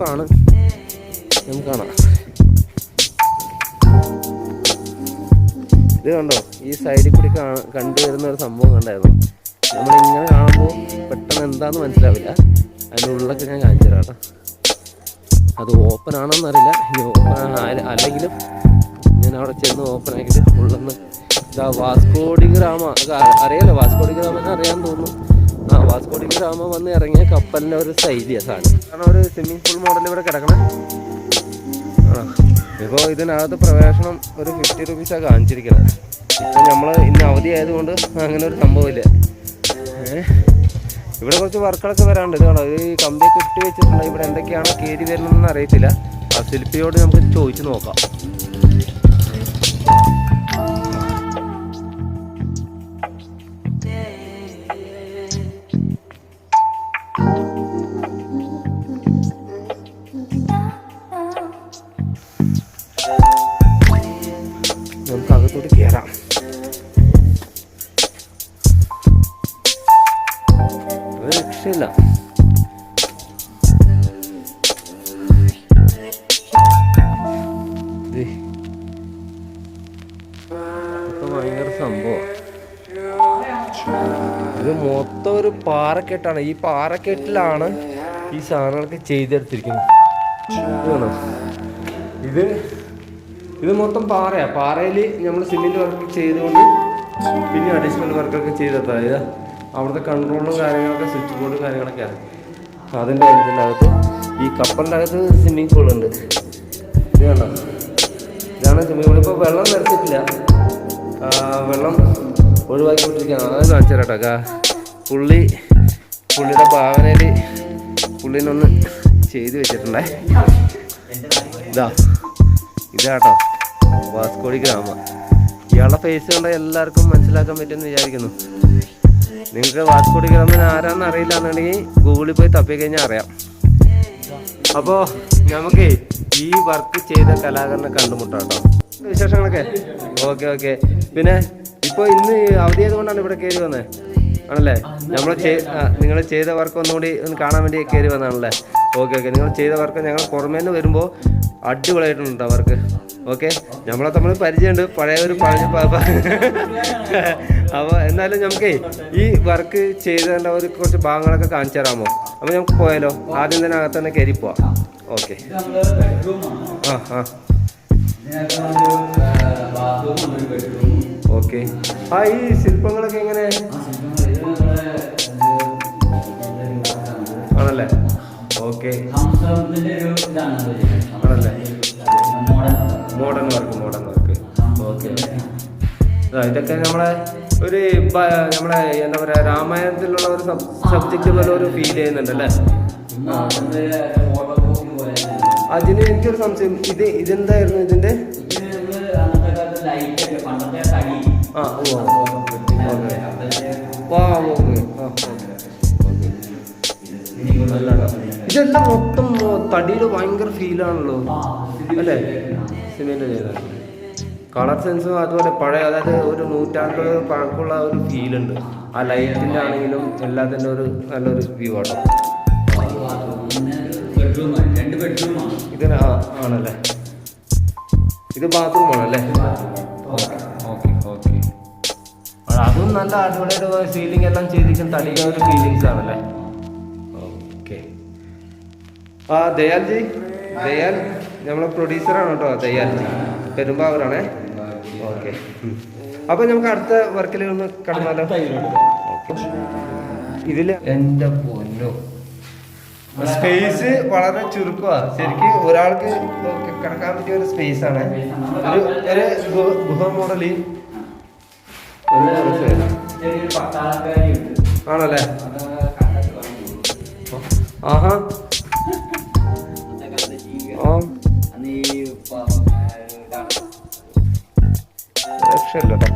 പച്ചപ്പാണ് നമുക്ക് കാണാം. ഇത് കണ്ടോ? ഈ സൈഡിൽ കൂടി കണ്ടുവരുന്ന ഒരു സംഭവം കണ്ടായിരുന്നു. നമ്മളിങ്ങനെ കാണുമ്പോൾ പെട്ടെന്ന് എന്താണെന്ന് മനസ്സിലാവില്ല. അതിന്റെ ഉള്ളൊക്കെ ഞാൻ കാണിച്ചു തരാം അത് ഓപ്പൺ ആണോന്നറിയില്ല ഇനി ഓപ്പൺ അല്ലെങ്കിലും ഞാൻ അവിടെ ചെന്ന് ഓപ്പൺ ആക്കിയിട്ട് ഉള്ളെന്ന് ഇതാ വാസ്കോഡി ഗ്രാമ അറിയാലോ? വാസ്കോഡി ഗ്രാമെന്ന് അറിയാൻ തോന്നുന്നു. വാസ്കോഡി ഗ്രാമ വന്ന് ഇറങ്ങിയ കപ്പലിന്റെ ഒരു സാധനം. കാരണം ഒരു സ്വിമ്മിംഗ് പൂൾ മോഡൽ ഇവിടെ കിടക്കണം. ആ ഇപ്പോൾ ഇതിനകത്ത് പ്രവേശനം ഒരു ഫിഫ്റ്റി റുപ്പീസാണ് കാണിച്ചിരിക്കുന്നത്. ഇപ്പം നമ്മൾ ഇന്ന് അവധി ആയതുകൊണ്ട് അങ്ങനെ ഒരു സംഭവമില്ല ഇവിടെ കുറച്ച് വർക്കുകളൊക്കെ വരാനുണ്ട്. ഇത് കാണോ? ഈ കമ്പിയൊക്കെ ഇട്ടി വെച്ചിട്ടുണ്ട്. ഇവിടെ എന്തൊക്കെയാണ് കയറി വരുന്നതെന്ന് അറിയത്തില്ല. ആ ശില്പിയോട് നമുക്ക് ചോദിച്ചു നോക്കാം. നമുക്ക് ഭയങ്കര സംഭവം. ഇത് മൊത്തം ഒരു പാറക്കെട്ടാണ്. ഈ പാറക്കെട്ടിലാണ് ഈ സാധനങ്ങളൊക്കെ ചെയ്തെടുത്തിരിക്കുന്നത്. ഇത് ഇത് മൊത്തം പാറയാ. പാറയിൽ നമ്മൾ സിമെന്റ് വർക്ക് ചെയ്തുകൊണ്ട് പിന്നെ അഡീഷണൽ വർക്കൊക്കെ ചെയ്തെത്താം ഇത് അവിടുത്തെ കൺട്രോളും കാര്യങ്ങളൊക്കെ സ്വിച്ച് ബോർഡും കാര്യങ്ങളൊക്കെയാണ് അതിന്റെ അതിന്റെ അകത്ത് ഈ കപ്പലിന്റെ അകത്ത് സ്വിമ്മിങ് പൂളുണ്ട് ഇത് കണ്ടോ? ഇതാണ് സ്വിമ്മിങ് പൂൾ ഇപ്പോൾ വെള്ളം നിറച്ചിട്ടില്ല. വെള്ളം ഒഴിവാക്കിക്കൊണ്ടിരിക്കുകയാണ് അത് കാണിച്ചു തരാം കേട്ടോ പുള്ളി പുള്ളിയുടെ ഭാവനയിൽ പുള്ളിനൊന്ന് ചെയ്ത് വെച്ചിട്ടുണ്ടേ. ഇതാ ഇതാട്ടോ. വാസ്കോടി ഗ്രാമ. ഇയാളുടെ ഫേസ് കണ്ട എല്ലാവർക്കും മനസ്സിലാക്കാൻ പറ്റുമെന്ന് വിചാരിക്കുന്നു. നിങ്ങൾക്ക് വാസ്കോടി ഗ്രാമൻ ആരാന്ന് അറിയില്ല എന്നുണ്ടെങ്കിൽ ഗൂഗിളിൽ പോയി തപ്പി കഴിഞ്ഞാൽ അറിയാം. അപ്പോൾ നമുക്ക് ഈ വർക്ക് ചെയ്ത കലാകാരനെ കണ്ടുമുട്ടാം വിശേഷങ്ങളൊക്കെ? Okay okay. പിന്നെ ഇപ്പോൾ ഇന്ന് അവധി ആയതുകൊണ്ടാണ് ഇവിടെ കയറി വന്നത് ആണല്ലേ? നമ്മൾ നിങ്ങൾ ചെയ്ത വർക്ക് ഒന്നുകൂടി ഒന്ന് കാണാൻ വേണ്ടി കയറി വന്നതാണല്ലേ? ഓക്കെ ഓക്കെ നിങ്ങൾ ചെയ്ത വർക്ക് ഞങ്ങൾ പുറമേ നിന്ന് വരുമ്പോൾ അടിപൊളിയായിട്ടുണ്ട് അവർക്ക് ഓക്കെ നമ്മളെ തമ്മിൽ പരിചയമുണ്ട്. പഴയ ഒരു പഴയ അപ്പോൾ എന്നാലും നമുക്ക് ഈ വർക്ക് ചെയ്തതിന്റെ ഒരു കുറച്ച് ഭാഗങ്ങളൊക്കെ കാണിച്ചു തരാമോ? അപ്പോൾ നമുക്ക് പോയാലോ? ആദ്യം തന്നെ അകത്ത് തന്നെ കയറി പോവാം. ഓക്കെ ആ ആ. ഓക്കെ. ആ ഈ ശില്പങ്ങളൊക്കെ എങ്ങനെ? ആണല്ലേ? ഓക്കെ. ആണല്ലേ? Modern work modern work okay. ഇതൊക്കെ നമ്മളെ ഒരു നമ്മളെ എന്താ പറയാ രാമായണത്തിലുള്ള ഒരു സബ്ജക്റ്റ് പോലെ ഒരു ഫീൽ ചെയ്യുന്നുണ്ട് അല്ലേ? അതിന് എനിക്കൊരു സംശയം. ഇത് ഇതെന്തായിരുന്നു ഇതിന്റെ? ആ ഓക്കെ ആ. ഇതെല്ലാം മൊത്തം തടിയിൽ ഭയങ്കര ഫീലാണല്ലോ അല്ലേ? സിമെന്റ് കളർ സെൻസും അതുപോലെ പഴയ അതായത് ഒരു നൂറ്റാണ്ട് പഴക്കമുള്ള ഒരു ഫീൽ ഉണ്ട്. ആ ലൈറ്റിന്റെ ആണെങ്കിലും എല്ലാത്തിന്റെ ഒരു നല്ലൊരു വ്യൂ ആണ്. ഇതിന് ആ ആണല്ലേ? ഇത് ബാത്റൂം നല്ല അടിപൊളിയായിട്ട് സീലിംഗ് എല്ലാം ചെയ്തിരിക്കുന്ന തടിക ഒരു ഫീലിങ്സ് ആണല്ലേ? ഓക്കെ. ആ ദയാൽജി. ദയാൽ നമ്മളെ പ്രൊഡ്യൂസറാണ് കേട്ടോ ദയാൽജി. പെരുമ്പാവൂരാണേ. ഓക്കെ. അപ്പൊ നമുക്ക് അടുത്ത വർക്കിൽ ഒന്ന് കടന്നാലോ? ഇതിൽ എന്റെ പൊന്നു. സ്പേസ് വളരെ ചുരുക്കമാണ് ശരിക്കും ഒരാൾക്ക് കിടക്കാൻ പറ്റിയ ഒരു സ്പേസ് ആണ്. ഒരു ഒരു ഗുഹ മോഡൽ ആണല്ലേ? ആഹാ. ൂടി ആ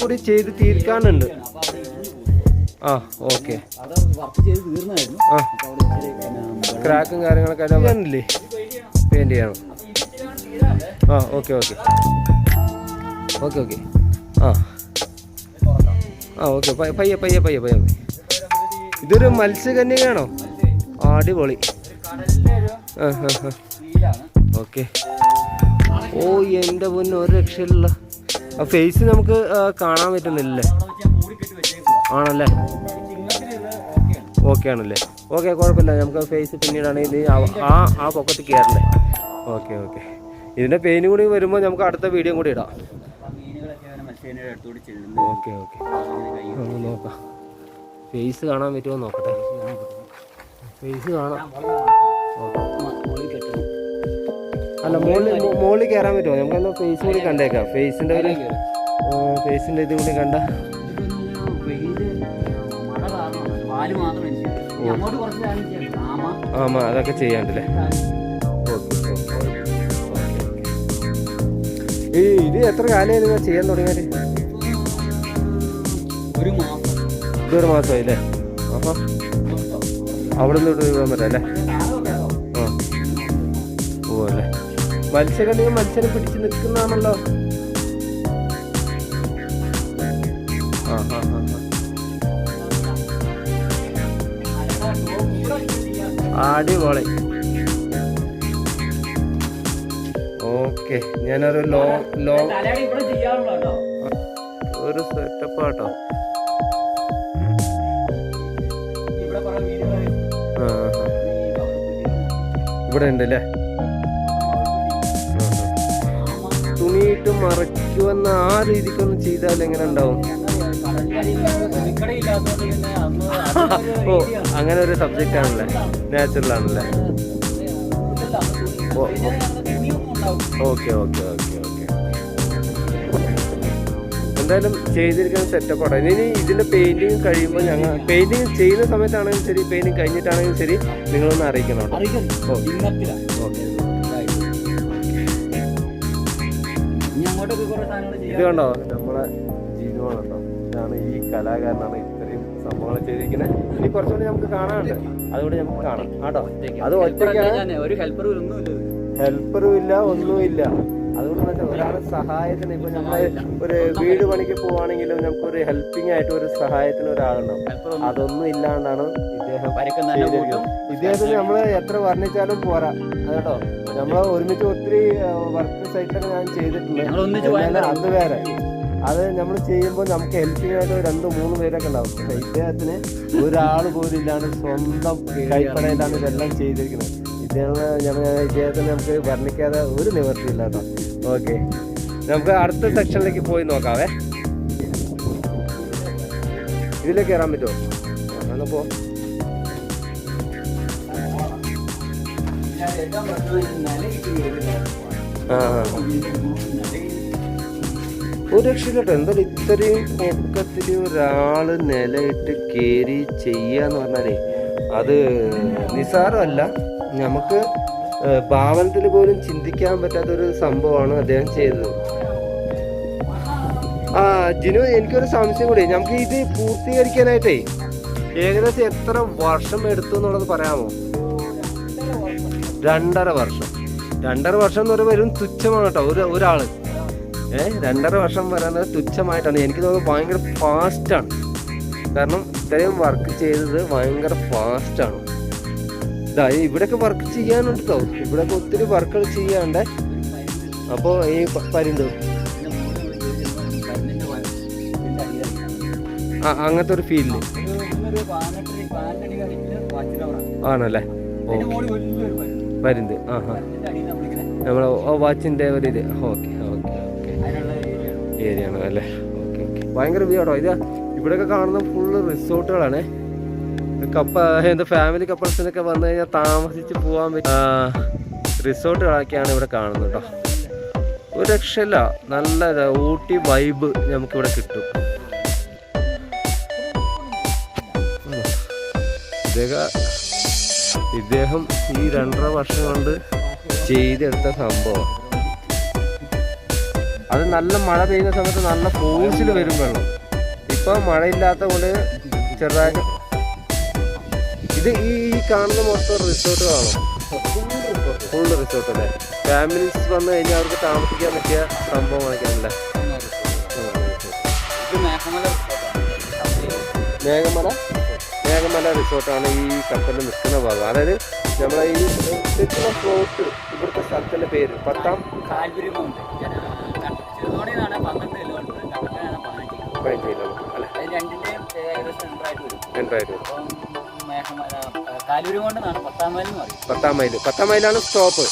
കൂടി ചെയ്ത് തീർക്കാനുണ്ട്. ആ ഓക്കെ. ആ. ക്രാക്കും കാര്യങ്ങളൊക്കെ ചെയ്യാനില്ലേ പെയിന്റ് ചെയ്യണം. ആ ഓക്കെ ഓക്കെ. Okay okay. ആ. ആ ഓക്കെ പയ്യെ പയ്യെ പയ്യെ പയ്യെ. ഇതൊരു മത്സ്യകന്യകയാണോ? അടിപൊളി. ഓക്കെ ഓ എന്റെ പൊന്ന് ഒരു രക്ഷയില്ല. ആ ഫേസ് നമുക്ക് കാണാൻ പറ്റുന്നില്ലേ ആണല്ലേ? ഓക്കെ ആണല്ലേ? ഓക്കെ കുഴപ്പമില്ല. നമുക്ക് ഫേസ് പിന്നീടാണെങ്കിൽ ആ ആ പൊക്കത്ത് കയറണ്ടേ ഓക്കെ ഓക്കെ ഇതിന്റെ പെയിന് കൂടി വരുമ്പോൾ നമുക്ക് അടുത്ത വീഡിയോ കൂടി ഇടാം. മത്സ്യന്റെ അടുത്തോട്ട് ചെല്ലുന്നു ഓക്കെ ഓക്കെ. ഒന്ന് നോക്കാം. ഫേസ് കാണാൻ പറ്റുമോ നോക്കട്ടെ. ഫേസ് കാണാം. അല്ല മുകളിൽ മുകളിൽ കയറാൻ പറ്റുമോ? നമുക്കൊന്ന് ഫേസ് കൂടി കണ്ടേക്കാം. ഫേസിന്റെ ഒരു ഫേസിന്റെ ഇത് കൂടി കണ്ട. ആമ. അതൊക്കെ ചെയ്യാണ്ടല്ലേ? ഏ ഈ ഇത് എത്ര കാലം ചെയ്യാൻ തുടങ്ങിയാൽ ഒരു മാസം. ഇതൊരു മാസമായി അല്ലേ അപ്പം അവിടെ നിന്ന് ഇവിടെ പോകാൻ പറ്റാം അല്ലേ? ആ. പോവല്ലേ? മത്സ്യകന്യക മത്സ്യം പിടിച്ച് നിൽക്കുന്നതാണല്ലോ. ആ ആ അടിപൊളി. ഓക്കെ ഞാനൊരു ലോ ലോ ഒരു സെറ്റപ്പ് ആട്ടോ. ഇവിടെ. ഉണ്ട് അല്ലേ തുണിയിട്ട് മറയ്ക്കുമെന്ന ആ രീതിക്കൊന്നും ചെയ്താൽ എങ്ങനെ ഉണ്ടാവും? ഓ അങ്ങനെ ഒരു സബ്ജക്റ്റ് ആണല്ലേ? നാച്ചുറൽ ആണല്ലേ? Okay okay okay okay. എന്തായാലും ചെയ്തിരിക്കുന്ന സെറ്റപ്പ് ആണ്. ഇനി ഇതിന്റെ പെയിന്റിങ് കഴിയുമ്പോൾ ഞങ്ങൾ പെയിന്റിങ് ചെയ്യുന്ന സമയത്താണെങ്കിലും ശരി പെയിന്റിങ് കഴിഞ്ഞിട്ടാണെങ്കിലും ശരി നിങ്ങളൊന്ന് അറിയിക്കണം. ഓ. ഓക്കെ. ഇത് കണ്ടോ? നമ്മളെ കേട്ടോ ഇതാണ് ഈ കലാകാരനാണ് ഇത്രയും സംഭവങ്ങൾ ചെയ്തിരിക്കുന്നത് ഇനി കുറച്ചുകൂടി നമുക്ക് കാണാനുണ്ട്. അതുകൂടി നമുക്ക് കാണാം. കേട്ടോ അത് ഒറ്റയ്ക്കാണ്. ഒരു ഇല്ല ഒന്നുമില്ല ഹെൽപ്പറും ഇല്ല ഒന്നുമില്ല. അതുകൊണ്ട് തന്നെ ഒരാളെ സഹായത്തിന് ഇപ്പൊ നമ്മൾ ഒരു വീട് പണിക്ക് പോവാണെങ്കിലും നമുക്ക് ഒരു ഹെൽപ്പിംഗ് ആയിട്ട് ഒരു സഹായത്തിന് ഒരാളുണ്ടാവും അതൊന്നും ഇല്ലാണ്ടാണ് ഇദ്ദേഹം. ഇദ്ദേഹത്തിന് നമ്മൾ എത്ര വർണിച്ചാലും പോരാ. കേട്ടോ? നമ്മൾ ഒരുമിച്ച് ഒത്തിരി വർക്ക് സൈറ്റിലൊക്കെ ഞാൻ ചെയ്തിട്ടുണ്ട്. അത് വേറെ. അത് നമ്മൾ ചെയ്യുമ്പോൾ നമുക്ക് ഹെൽപ്പിംഗ് ആയിട്ട് രണ്ട് മൂന്ന് പേരൊക്കെ ഉണ്ടാവും. പക്ഷെ ഇദ്ദേഹത്തിന് ഒരാൾ പോലും ഇല്ലാണ്ട് സ്വന്തം കൈപ്പടയിലാണ് ഇതെല്ലാം ചെയ്തിരിക്കുന്നത്. ഇദ്ദേഹം ഞമ്മ ഇദ്ദേഹത്തിന് നമുക്ക് വർണിക്കാതെ ഒരു നിവർത്തിയില്ല കേട്ടോ ഓക്കെ. നമുക്ക് അടുത്ത സെക്ഷനിലേക്ക് പോയി നോക്കാവേ. ഇതിലേക്ക് കയറാൻ പറ്റുമോ? എന്നാ പോ. ഒരു രക്ഷയിലോട്ടോ എന്തായാലും ഇത്രയും പൊക്കത്തിൽ ഒരാൾ നിലയിട്ട് കയറി ചെയ്യാന്ന് പറഞ്ഞാലേ അത് നിസാരമല്ല നമുക്ക് ഭാവനത്തിൽ പോലും ചിന്തിക്കാൻ പറ്റാത്തൊരു സംഭവമാണ് അദ്ദേഹം ചെയ്തത്. ആ ജിനു എനിക്കൊരു സംശയം കൂടി. നമുക്ക് ഇത് പൂർത്തീകരിക്കാനായിട്ടേ ഏകദേശം എത്ര വർഷം എടുത്തു എന്നുള്ളത് പറയാമോ? രണ്ടര വർഷം. രണ്ടര വർഷം എന്ന് പറയുമ്പോൾ വെറും തുച്ഛമാണ് കേട്ടോ. ഒരു ഒരാൾ ഏ രണ്ടര വർഷം പറയുന്നത് തുച്ഛമായിട്ടാണ്. എനിക്ക് തോന്നുന്നത് ഭയങ്കര ഫാസ്റ്റാണ് കാരണം ഇത്രയും വർക്ക് ചെയ്തത് ഭയങ്കര ഫാസ്റ്റാണ് ഇതാ ഇവിടെയൊക്കെ വർക്ക് ചെയ്യാനുണ്ട് കേട്ടോ ഇവിടെയൊക്കെ ഒത്തിരി വർക്കുകൾ ചെയ്യാണ്ട് അപ്പോൾ ഈ പരിണ്ട്? ആ അങ്ങനത്തെ ഒരു ഫീലിൽ ആണല്ലേ? പരുന്ത് ആ ഹാ നമ്മളെ വാച്ചിന്റെ ഒരു ഇത്. ഓക്കെ ഓക്കെ ഓക്കെ ഏരിയ ആണ് അല്ലേ ഓക്കെ ഓക്കെ ഭയങ്കര വ്യൂ ആണോ? ഇത് ഇവിടെയൊക്കെ കാണുന്ന ഫുള്ള് റിസോർട്ടുകളാണ് കപ്പ എന്താ ഫാമിലി കപ്പിൾസിനൊക്കെ വന്നു കഴിഞ്ഞാൽ താമസിച്ച് പോകാൻ പറ്റും. റിസോർട്ടുകളൊക്കെയാണ് ഇവിടെ കാണുന്നത് കേട്ടോ. ഒരു രക്ഷയില്ല. നല്ല ഊട്ടി വൈബ് നമുക്കിവിടെ കിട്ടും. ഇദ്ദേഹം ഈ രണ്ടര വർഷം കൊണ്ട് ചെയ്തെടുത്ത സംഭവം. അത് നല്ല മഴ പെയ്യുന്ന സമയത്ത് നല്ല ഫോഴ്സിൽ വരും വെള്ളം. ഇപ്പൊ മഴയില്ലാത്ത കൊണ്ട് ചെറുതായിട്ട് ഇത് ഈ കാണുന്ന മൊത്തം റിസോർട്ടുകളാണോ? ഫുൾ റിസോർട്ട് അല്ലേ? ഫാമിലീസ് വന്നു കഴിഞ്ഞാൽ അവർക്ക് താമസിക്കാൻ പറ്റിയ ഇത് മേഘമല. മേഘമല? റിസോർട്ടാണ് ഈ കപ്പലിൽ നിൽക്കുന്ന ഭാഗം. അതായത് നമ്മളെ ഈ നിൽക്കുന്ന ഫ്ലോട്ട് ഇവിടുത്തെ സ്ഥലത്തിന്റെ പേര് പത്താം ചെറുതോണിന്നാണ് പന്ത്രണ്ട് കിലോമീറ്റർ പതിനഞ്ച് പതിനഞ്ചിലാണ് മൗണ്ട് രൂപ പത്താം മൈൽ പത്താം മൈലാണ് സ്റ്റോപ്പ്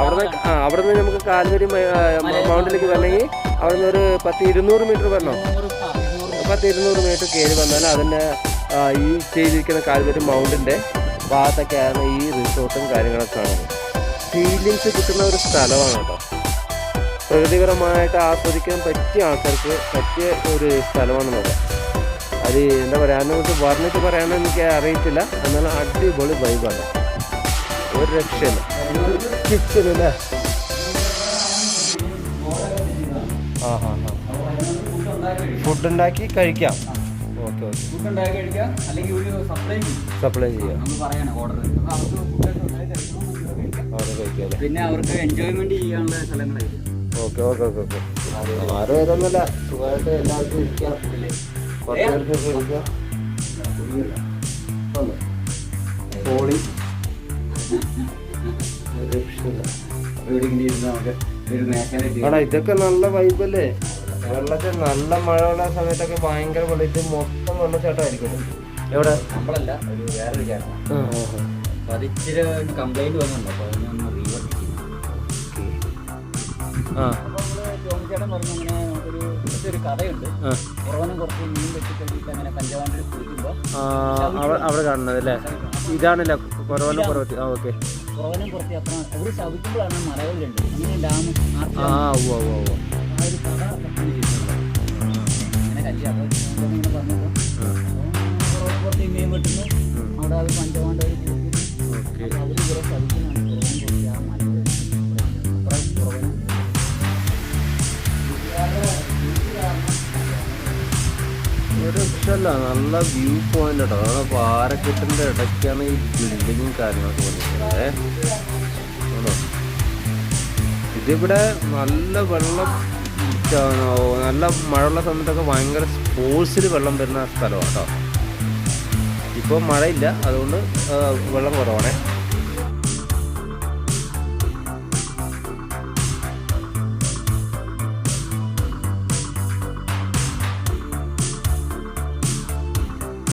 അവിടുന്ന് ആ അവിടുന്ന് നമുക്ക് കാലൂരി മൗണ്ടിലേക്ക് വരണമെങ്കിൽ അവിടുന്ന് ഒരു പത്ത് ഇരുന്നൂറ് മീറ്റർ വരണം പത്ത് ഇരുന്നൂറ്. മീറ്റർ കയറി വന്നാൽ അതിന്റെ ഈ ചെയ്തിരിക്കുന്ന കാൽവരി മൗണ്ടിന്റെ ഭാഗത്തൊക്കെയാണ് ഈ റിസോർട്ടും കാര്യങ്ങളൊക്കെ കാണുന്നത്. ഫീലിങ്സ് കിട്ടുന്ന ഒരു സ്ഥലമാണ് കേട്ടോ. പ്രകൃതികരമായിട്ട് ആസ്വദിക്കാൻ പറ്റിയ ആൾക്കാർക്ക് പറ്റിയ ഒരു സ്ഥലമാണെന്നുള്ളത് അത് എന്താ പറയുക അതിനെക്കുറിച്ച് വർണിച്ച് പറയാനോ എനിക്ക് അറിയത്തില്ല. എന്നാലും അടിപൊളി വൈബാണ് ഒരു രക്ഷയില്ല. കിച്ചൺ അല്ലേ ആ ഹാ ഹാ ഫുഡ് ഉണ്ടാക്കി കഴിക്കാം. ഓക്കെ ഓക്കെ സപ്ലൈ ചെയ്യും. ഓർഡർ കഴിക്കാം പിന്നെ അവർക്ക് എൻജോയ്മെന്റ് ചെയ്യാനുള്ള സ്ഥലങ്ങളായിരിക്കും. Okay okay okay okay. ആരും ഏതൊന്നുമില്ല സുഖമായിട്ട് എല്ലാവർക്കും ഇരിക്കാം. ഇതൊക്കെ നല്ല വൈബല്ലേ വെള്ളത്തിൽ നല്ല മഴയുള്ള സമയത്തൊക്കെ ഭയങ്കര വെള്ളം. ഇത് മൊത്തം വെള്ളച്ചാട്ടമായിരിക്കും എവിടെ? നമ്മളല്ല ഒരു വേറൊരു ചേട്ടാ അതിച്ചിരി അത് കംപ്ലൈന്റ് വന്നിട്ടുണ്ടോ. അപ്പൊ അതിനൊന്ന് റീവർക്ക് ആ. അപ്പോൾ നമ്മൾ അങ്ങനെ ഒരു പറഞ്ഞു ഇങ്ങനെ കുറച്ചൊരു കഥയുണ്ട്. കുറവനും കുറച്ച് മീൻ വെച്ച് കഴിഞ്ഞിട്ട് അങ്ങനെ പഞ്ചവാണ്ടിൽ കുളിക്കുമ്പോൾ അവിടെ അവിടെ കാണുന്നത് അല്ലേ? ഇതാണല്ലേ കുറവനും കുറവത്തി ആ ഓക്കെ. കുറവനും കുറച്ച് അത്ര അവർ ശവിക്കുമ്പോഴാണ് മലകളിലുണ്ട് അങ്ങനെ ഡാം. ആ ഉവ്വ ഉവ്വ ഉവ്വ. ആ ഒരു കഥ നല്ല വ്യൂ പോയിന്റ് കേട്ടോ അതാണ് പാറക്കെട്ടിന്റെ ഇടയ്ക്കാണ് ഈ ബിൽഡിങ്ങും കാര്യങ്ങളൊക്കെ വന്നിട്ടുള്ളത് ഇതിവിടെ നല്ല വെള്ളം നല്ല മഴയുള്ള സമയത്തൊക്കെ ഭയങ്കര സ്പോർട്സിൽ വെള്ളം വരുന്ന സ്ഥലമാണ് കേട്ടോ ഇപ്പോൾ മഴയില്ല അതുകൊണ്ട് വെള്ളം കുറവാണേ.